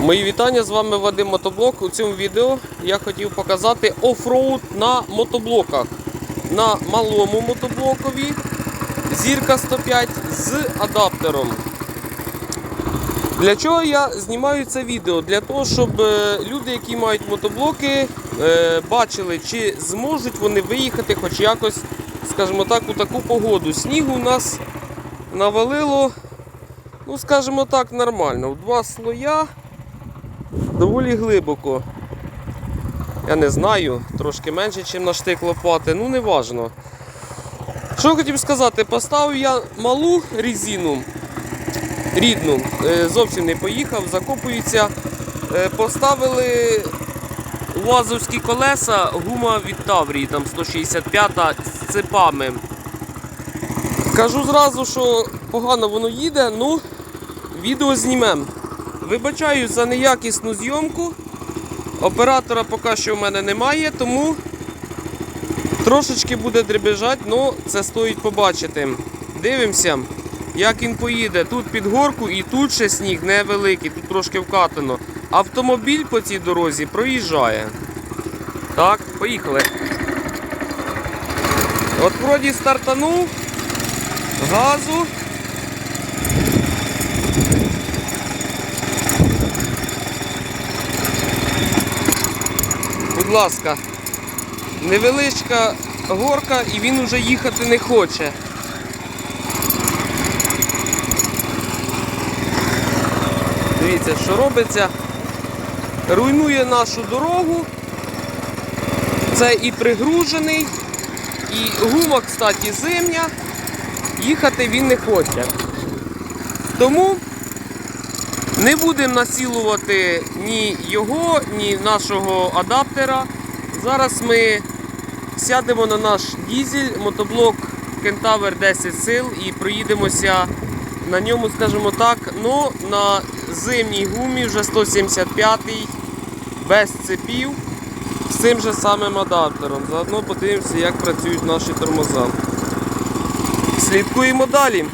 Мої вітання, з вами Вадим Мотоблок. У цьому відео я хотів показати офроуд на мотоблоках. На малому мотоблокові Зірка 105 з адаптером. Для чого я знімаю це відео? Для того, щоб е, люди, які мають мотоблоки, е, бачили, чи зможуть вони виїхати хоч якось, скажімо так, у таку погоду. Снігу у нас навалило, ну, скажімо так, нормально. В два слоя доволі глибоко. Я не знаю, трошки менше, ніж на штик лопати, ну не важно. Що хотів сказати, поставив я малу резину рідну, е, зовсім не поїхав, закопується. Е, Поставили УАЗовські колеса, гума від Таврії, там 165-та з цепами. Кажу зразу, що погано воно їде, ну відео знімемо. Вибачаю за неякісну зйомку. Оператора поки що в мене немає, тому трошечки буде дребежати, але це стоїть побачити. Дивимося, як він поїде. Тут під горку і тут ще сніг невеликий, тут трошки вкатано. Автомобіль по цій дорозі проїжджає. Так, поїхали. От вроді стартанув, газу. Будь ласка, невеличка горка і він уже їхати не хоче. Дивіться, що робиться. Руйнує нашу дорогу. Це і пригружений, і гума, кстати, зимня. Їхати він не хоче. Тому не будемо насілувати ні його, ні нашого адаптера. Зараз ми сядемо на наш дізель, мотоблок Кентавр 10 сил і проїдемося на ньому, скажімо так, ну на зимній гумі вже 175-й без цепів з цим же самим адаптером. Заодно подивимося, як працюють наші тормоза. Слідкуємо далі.